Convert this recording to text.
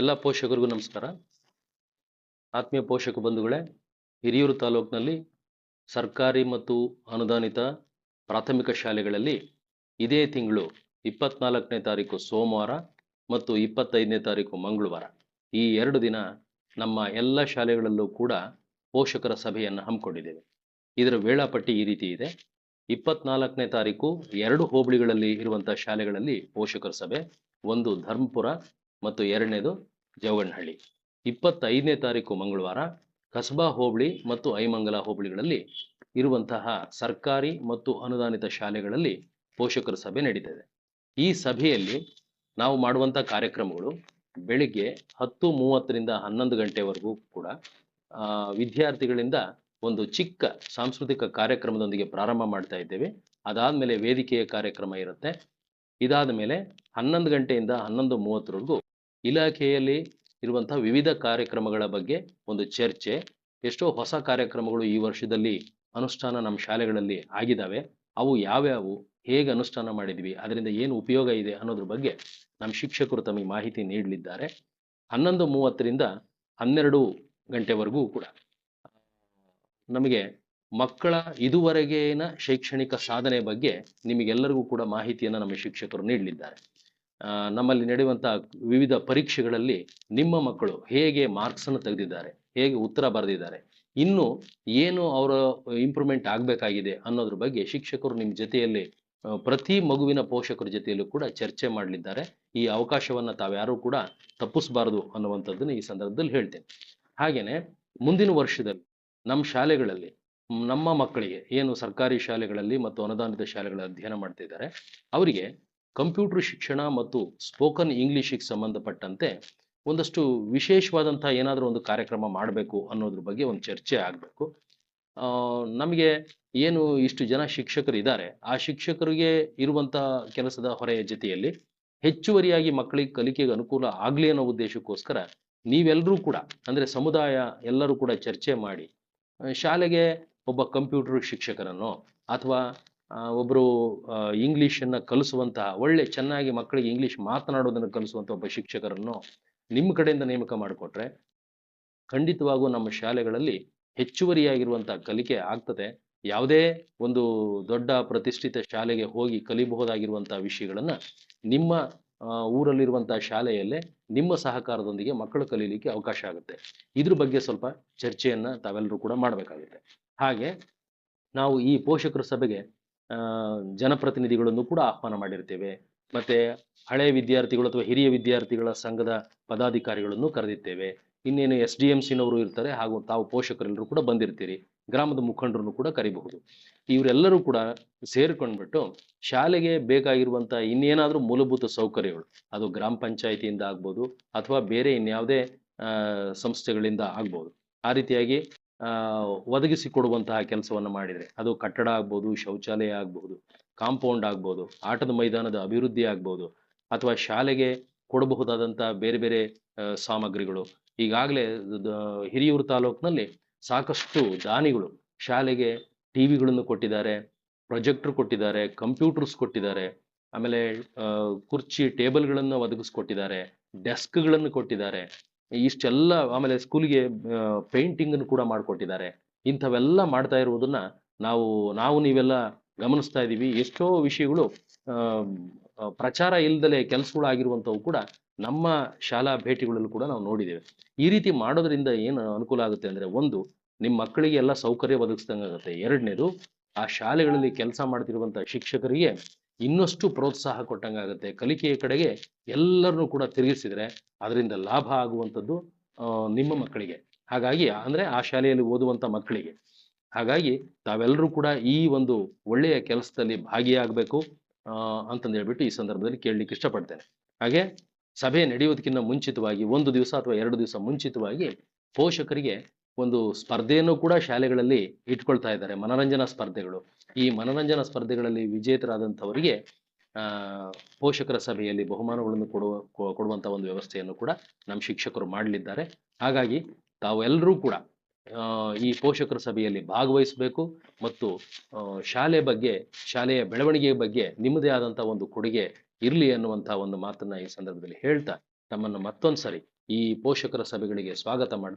ಎಲ್ಲ ಪೋಷಕರಿಗೂ ನಮಸ್ಕಾರ. ಆತ್ಮೀಯ ಪೋಷಕ ಬಂಧುಗಳೇ, ಹಿರಿಯೂರು ತಾಲೂಕಿನಲ್ಲಿ ಸರ್ಕಾರಿ ಮತ್ತು ಅನುದಾನಿತ ಪ್ರಾಥಮಿಕ ಶಾಲೆಗಳಲ್ಲಿ ಇದೇ ತಿಂಗಳು ಇಪ್ಪತ್ನಾಲ್ಕನೇ ತಾರೀಕು ಸೋಮವಾರ ಮತ್ತು ಇಪ್ಪತ್ತೈದನೇ ತಾರೀಕು ಮಂಗಳವಾರ. ಈ ಎರಡು ದಿನ ನಮ್ಮ ಎಲ್ಲ ಶಾಲೆಗಳಲ್ಲೂ ಕೂಡ ಪೋಷಕರ ಸಭೆಯನ್ನು ಹಮ್ಮಿಕೊಂಡಿದ್ದೇವೆ. ಇದರ ವೇಳಾಪಟ್ಟಿ ಈ ರೀತಿ ಇದೆ. ಇಪ್ಪತ್ನಾಲ್ಕನೇ ತಾರೀಕು ಎರಡು ಹೋಬಳಿಗಳಲ್ಲಿ ಇರುವಂತಹ ಶಾಲೆಗಳಲ್ಲಿ ಪೋಷಕರ ಸಭೆ, ಒಂದು ಧರ್ಮಪುರ ಮತ್ತು ಎರಡನೇದು ಜವಗನಹಳ್ಳಿ ಇಪ್ಪತ್ತೈದನೇ ತಾರೀಕು ಮಂಗಳವಾರ ಕಸಬಾ ಹೋಬಳಿ ಮತ್ತು ಐಮಂಗಲ ಹೋಬಳಿಗಳಲ್ಲಿ ಇರುವಂತಹ ಸರ್ಕಾರಿ ಮತ್ತು ಅನುದಾನಿತ ಶಾಲೆಗಳಲ್ಲಿ ಪೋಷಕರ ಸಭೆ ನಡೀತದೆ. ಈ ಸಭೆಯಲ್ಲಿ ನಾವು ಮಾಡುವಂಥ ಕಾರ್ಯಕ್ರಮಗಳು ಬೆಳಿಗ್ಗೆ ಹತ್ತು ಮೂವತ್ತರಿಂದ ಹನ್ನೊಂದು ಗಂಟೆವರೆಗೂ ಕೂಡ ವಿದ್ಯಾರ್ಥಿಗಳಿಂದ ಒಂದು ಚಿಕ್ಕ ಸಾಂಸ್ಕೃತಿಕ ಕಾರ್ಯಕ್ರಮದೊಂದಿಗೆ ಪ್ರಾರಂಭ ಮಾಡ್ತಾ ಇದ್ದೇವೆ. ಅದಾದಮೇಲೆ ವೇದಿಕೆಯ ಕಾರ್ಯಕ್ರಮ ಇರುತ್ತೆ. ಇದಾದ ಮೇಲೆ ಹನ್ನೊಂದು ಗಂಟೆಯಿಂದ ಹನ್ನೊಂದು ಮೂವತ್ತರವರೆಗೂ ಇಲಾಖೆಯಲ್ಲಿ ಇರುವಂಥ ವಿವಿಧ ಕಾರ್ಯಕ್ರಮಗಳ ಬಗ್ಗೆ ಒಂದು ಚರ್ಚೆ, ಎಷ್ಟೋ ಹೊಸ ಕಾರ್ಯಕ್ರಮಗಳು ಈ ವರ್ಷದಲ್ಲಿ ಅನುಷ್ಠಾನ ನಮ್ಮ ಶಾಲೆಗಳಲ್ಲಿ ಆಗಿದ್ದಾವೆ. ಅವು ಯಾವ್ಯಾವು, ಹೇಗೆ ಅನುಷ್ಠಾನ ಮಾಡಿದ್ವಿ, ಅದರಿಂದ ಏನು ಉಪಯೋಗ ಇದೆ ಅನ್ನೋದ್ರ ಬಗ್ಗೆ ನಮ್ಮ ಶಿಕ್ಷಕರು ತಮಗೆ ಮಾಹಿತಿ ನೀಡಲಿದ್ದಾರೆ. ಹನ್ನೊಂದು ಮೂವತ್ತರಿಂದ ಹನ್ನೆರಡು ಗಂಟೆವರೆಗೂ ಕೂಡ. ನಮಗೆ ಮಕ್ಕಳ ಇದುವರೆಗಿನ ಶೈಕ್ಷಣಿಕ ಸಾಧನೆ ಬಗ್ಗೆ ನಿಮಗೆಲ್ಲರಿಗೂ ಕೂಡ ಮಾಹಿತಿಯನ್ನು ನಮ್ಮ ಶಿಕ್ಷಕರು ನೀಡಲಿದ್ದಾರೆ. ನಮ್ಮಲ್ಲಿ ನಡೆಯುವಂಥ ವಿವಿಧ ಪರೀಕ್ಷೆಗಳಲ್ಲಿ ನಿಮ್ಮ ಮಕ್ಕಳು ಹೇಗೆ ಮಾರ್ಕ್ಸನ್ನು ತೆಗೆದಿದ್ದಾರೆ, ಹೇಗೆ ಉತ್ತರ ಬರೆದಿದ್ದಾರೆ, ಇನ್ನು ಏನು ಅವರ ಇಂಪ್ರೂವ್ಮೆಂಟ್ ಆಗಬೇಕಾಗಿದೆ ಅನ್ನೋದ್ರ ಬಗ್ಗೆ ಶಿಕ್ಷಕರು ನಿಮ್ಮ ಜೊತೆಯಲ್ಲಿ ಪ್ರತಿ ಮಗುವಿನ ಪೋಷಕರ ಜೊತೆಯಲ್ಲೂ ಕೂಡ ಚರ್ಚೆ ಮಾಡಲಿದ್ದಾರೆ. ಈ ಅವಕಾಶವನ್ನ ತಾವ್ಯಾರೂ ಕೂಡ ತಪ್ಪಿಸಬಾರದು ಅನ್ನುವಂಥದ್ದನ್ನು ಈ ಸಂದರ್ಭದಲ್ಲಿ ಹೇಳ್ತೇನೆ. ಹಾಗೇನೆ ಮುಂದಿನ ವರ್ಷದಲ್ಲಿ ನಮ್ಮ ಶಾಲೆಗಳಲ್ಲಿ, ನಮ್ಮ ಮಕ್ಕಳಿಗೆ ಏನು ಸರ್ಕಾರಿ ಶಾಲೆಗಳಲ್ಲಿ ಮತ್ತು ಅನುದಾನಿತ ಶಾಲೆಗಳಲ್ಲಿ ಅಧ್ಯಯನ ಮಾಡ್ತಿದ್ದಾರೆ, ಅವರಿಗೆ ಕಂಪ್ಯೂಟರ್ ಶಿಕ್ಷಣ ಮತ್ತು ಸ್ಪೋಕನ್ ಇಂಗ್ಲೀಷಿಗೆ ಸಂಬಂಧಪಟ್ಟಂತೆ ಒಂದಷ್ಟು ವಿಶೇಷವಾದಂಥ ಏನಾದರೂ ಒಂದು ಕಾರ್ಯಕ್ರಮ ಮಾಡಬೇಕು ಅನ್ನೋದ್ರ ಬಗ್ಗೆ ಒಂದು ಚರ್ಚೆ ಆಗಬೇಕು. ನಮಗೆ ಏನು ಇಷ್ಟು ಜನ ಶಿಕ್ಷಕರು ಇದ್ದಾರೆ, ಆ ಶಿಕ್ಷಕರಿಗೆ ಇರುವಂಥ ಕೆಲಸದ ಹೊರೆಯ ಜೊತೆಯಲ್ಲಿ ಹೆಚ್ಚುವರಿಯಾಗಿ ಮಕ್ಕಳಿಗೆ ಕಲಿಕೆಗೆ ಅನುಕೂಲ ಆಗಲಿ ಅನ್ನೋ ಉದ್ದೇಶಕ್ಕೋಸ್ಕರ ನೀವೆಲ್ಲರೂ ಕೂಡ, ಅಂದರೆ ಸಮುದಾಯ ಎಲ್ಲರೂ ಕೂಡ ಚರ್ಚೆ ಮಾಡಿ, ಶಾಲೆಗೆ ಒಬ್ಬ ಕಂಪ್ಯೂಟರ್ ಶಿಕ್ಷಕರನ್ನು ಅಥವಾ ಒಬ್ಬರು ಇಂಗ್ಲೀಷನ್ನು ಕಲಿಸುವಂತಹ ಒಳ್ಳೆ ಚೆನ್ನಾಗಿ ಮಕ್ಕಳಿಗೆ ಇಂಗ್ಲೀಷ್ ಮಾತನಾಡೋದನ್ನು ಕಲಿಸುವಂಥ ಒಬ್ಬ ಶಿಕ್ಷಕರನ್ನು ನಿಮ್ಮ ಕಡೆಯಿಂದ ನೇಮಕ ಮಾಡಿಕೊಟ್ರೆ ಖಂಡಿತವಾಗೂ ನಮ್ಮ ಶಾಲೆಗಳಲ್ಲಿ ಹೆಚ್ಚುವರಿಯಾಗಿರುವಂಥ ಕಲಿಕೆ ಆಗ್ತದೆ. ಯಾವುದೇ ಒಂದು ದೊಡ್ಡ ಪ್ರತಿಷ್ಠಿತ ಶಾಲೆಗೆ ಹೋಗಿ ಕಲಿಬಹುದಾಗಿರುವಂಥ ವಿಷಯಗಳನ್ನ ನಿಮ್ಮ ಆ, ಊರಲ್ಲಿರುವಂತಹ ಶಾಲೆಯಲ್ಲೇ ನಿಮ್ಮ ಸಹಕಾರದೊಂದಿಗೆ ಮಕ್ಕಳು ಕಲೀಲಿಕ್ಕೆ ಅವಕಾಶ ಆಗುತ್ತೆ. ಇದ್ರ ಬಗ್ಗೆ ಸ್ವಲ್ಪ ಚರ್ಚೆಯನ್ನ ತಾವೆಲ್ಲರೂ ಕೂಡ ಮಾಡಬೇಕಾಗುತ್ತೆ. ಹಾಗೆ ನಾವು ಈ ಪೋಷಕರ ಸಭೆಗೆ ಜನಪ್ರತಿನಿಧಿಗಳನ್ನು ಕೂಡ ಆಹ್ವಾನ ಮಾಡಿರ್ತೇವೆ. ಮತ್ತೆ ಹಳೆಯ ವಿದ್ಯಾರ್ಥಿಗಳು ಅಥವಾ ಹಿರಿಯ ವಿದ್ಯಾರ್ಥಿಗಳ ಸಂಘದ ಪದಾಧಿಕಾರಿಗಳನ್ನು ಕರೆದಿರ್ತೇವೆ. ಇನ್ನೇನು ಎಸ್ ಡಿ ಎಂ ಸಿನವರು ಇರ್ತಾರೆ ಹಾಗೂ ತಾವು ಪೋಷಕರೆಲ್ಲರೂ ಕೂಡ ಬಂದಿರ್ತೀರಿ. ಗ್ರಾಮದ ಮುಖಂಡರನ್ನು ಕೂಡ ಕರಿಬಹುದು. ಇವರೆಲ್ಲರೂ ಕೂಡ ಸೇರ್ಕೊಂಡ್ಬಿಟ್ಟು ಶಾಲೆಗೆ ಬೇಕಾಗಿರುವಂಥ ಇನ್ನೇನಾದರೂ ಮೂಲಭೂತ ಸೌಕರ್ಯಗಳು, ಅದು ಗ್ರಾಮ ಪಂಚಾಯಿತಿಯಿಂದ ಆಗ್ಬೋದು ಅಥವಾ ಬೇರೆ ಇನ್ಯಾವುದೇ ಸಂಸ್ಥೆಗಳಿಂದ ಆಗ್ಬೋದು. ಆ ರೀತಿಯಾಗಿ ಒದಗಿಸಿಕೊಡುವಂತಹ ಕೆಲಸವನ್ನು ಮಾಡಿದರೆ. ಅದು ಕಟ್ಟಡ ಆಗ್ಬೋದು, ಶೌಚಾಲಯ ಆಗ್ಬೋದು, ಕಾಂಪೌಂಡ್ ಆಗ್ಬೋದು, ಆಟದ ಮೈದಾನದ ಅಭಿವೃದ್ಧಿ ಆಗ್ಬೋದು, ಅಥವಾ ಶಾಲೆಗೆ ಕೊಡಬಹುದಾದಂಥ ಬೇರೆ ಬೇರೆ ಸಾಮಗ್ರಿಗಳು. ಈಗಾಗಲೇ ಹಿರಿಯೂರು ತಾಲೂಕಿನಲ್ಲಿ ಸಾಕಷ್ಟು ದಾನಿಗಳು ಶಾಲೆಗೆ ಟಿವಿಗಳನ್ನು ಕೊಟ್ಟಿದ್ದಾರೆ, ಪ್ರೊಜೆಕ್ಟರ್ ಕೊಟ್ಟಿದ್ದಾರೆ, ಕಂಪ್ಯೂಟರ್ಸ್ ಕೊಟ್ಟಿದ್ದಾರೆ, ಆಮೇಲೆ ಕುರ್ಚಿ, ಟೇಬಲ್ಗಳನ್ನು ಒದಗಿಸ್ಕೊಟ್ಟಿದ್ದಾರೆ, ಡೆಸ್ಕ್ಗಳನ್ನು ಕೊಟ್ಟಿದ್ದಾರೆ. ಇಷ್ಟೆಲ್ಲ ಆಮೇಲೆ ಸ್ಕೂಲ್ಗೆ ಪೇಂಟಿಂಗ್ ಕೂಡ ಮಾಡಿಕೊಟ್ಟಿದ್ದಾರೆ. ಇಂಥವೆಲ್ಲ ಮಾಡ್ತಾ ಇರುವುದನ್ನ ನಾವು ನಾವು ನೀವೆಲ್ಲ ಗಮನಿಸ್ತಾ ಇದ್ದೀವಿ. ಎಷ್ಟೋ ವಿಷಯಗಳು ಪ್ರಚಾರ ಇಲ್ದಲೆ ಕೆಲಸಗಳಾಗಿರುವಂಥವು ಕೂಡ ನಮ್ಮ ಶಾಲಾ ಭೇಟಿಗಳಲ್ಲೂ ಕೂಡ ನಾವು ನೋಡಿದ್ದೇವೆ. ಈ ರೀತಿ ಮಾಡೋದ್ರಿಂದ ಏನು ಅನುಕೂಲ ಆಗುತ್ತೆ ಅಂದ್ರೆ ಒಂದು ನಿಮ್ಮ ಮಕ್ಕಳಿಗೆ ಎಲ್ಲ ಸೌಕರ್ಯ ಒದಗಿಸ್ದಂಗೆ ಆಗುತ್ತೆ ಎರಡನೇದು, ಆ ಶಾಲೆಗಳಲ್ಲಿ ಕೆಲಸ ಮಾಡ್ತಿರುವಂಥ ಶಿಕ್ಷಕರಿಗೆ ಇನ್ನಷ್ಟು ಪ್ರೋತ್ಸಾಹ ಕೊಟ್ಟಂಗಾಗುತ್ತೆ. ಕಲಿಕೆಯ ಕಡೆಗೆ ಎಲ್ಲರನ್ನೂ ಕೂಡ ತಿರುಗಿಸಿದರೆ ಅದರಿಂದ ಲಾಭ ಆಗುವಂಥದ್ದು ನಿಮ್ಮ ಮಕ್ಕಳಿಗೆ. ಹಾಗಾಗಿ ಅಂದರೆ ಆ ಶಾಲೆಯಲ್ಲಿ ಓದುವಂಥ ಮಕ್ಕಳಿಗೆ. ಹಾಗಾಗಿ ತಾವೆಲ್ಲರೂ ಕೂಡ ಈ ಒಂದು ಒಳ್ಳೆಯ ಕೆಲಸದಲ್ಲಿ ಭಾಗಿಯಾಗಬೇಕು ಅಂತಂದು ಹೇಳ್ಬಿಟ್ಟು ಈ ಸಂದರ್ಭದಲ್ಲಿ ಕೇಳಲಿಕ್ಕೆ ಇಷ್ಟಪಡ್ತೇನೆ. ಹಾಗೆ ಸಭೆ ನಡೆಯೋದಕ್ಕಿಂತ ಮುಂಚಿತವಾಗಿ, ಒಂದು ದಿವಸ ಅಥವಾ ಎರಡು ದಿವಸ ಮುಂಚಿತವಾಗಿ ಪೋಷಕರಿಗೆ ಒಂದು ಸ್ಪರ್ಧೆಯನ್ನು ಕೂಡ ಶಾಲೆಗಳಲ್ಲಿ ಇಟ್ಕೊಳ್ತಾ ಇದ್ದಾರೆ. ಮನರಂಜನಾ ಸ್ಪರ್ಧೆಗಳು. ಈ ಮನರಂಜನಾ ಸ್ಪರ್ಧೆಗಳಲ್ಲಿ ವಿಜೇತರಾದಂಥವರಿಗೆ ಪೋಷಕರ ಸಭೆಯಲ್ಲಿ ಬಹುಮಾನಗಳನ್ನು ಕೊಡುವ, ಕೊ- ಕೊಡುವಂತ ಒಂದು ವ್ಯವಸ್ಥೆಯನ್ನು ಕೂಡ ನಮ್ಮ ಶಿಕ್ಷಕರು ಮಾಡಲಿದ್ದಾರೆ. ಹಾಗಾಗಿ ತಾವೆಲ್ಲರೂ ಕೂಡ ಈ ಪೋಷಕರ ಸಭೆಯಲ್ಲಿ ಭಾಗವಹಿಸಬೇಕು ಮತ್ತು ಶಾಲೆ ಬಗ್ಗೆ, ಶಾಲೆಯ ಬೆಳವಣಿಗೆಯ ಬಗ್ಗೆ ನಿಮ್ಮದೇ ಆದಂಥ ಒಂದು ಕೊಡುಗೆ ಇರಲಿ ಅನ್ನುವಂಥ ಒಂದು ಮಾತನ್ನ ಈ ಸಂದರ್ಭದಲ್ಲಿ ಹೇಳ್ತಾ ತಮ್ಮನ್ನು ಮತ್ತೊಂದು ಸರಿ ಈ ಪೋಷಕರ ಸಭೆಗಳಿಗೆ ಸ್ವಾಗತ ಮಾಡ್ತಾ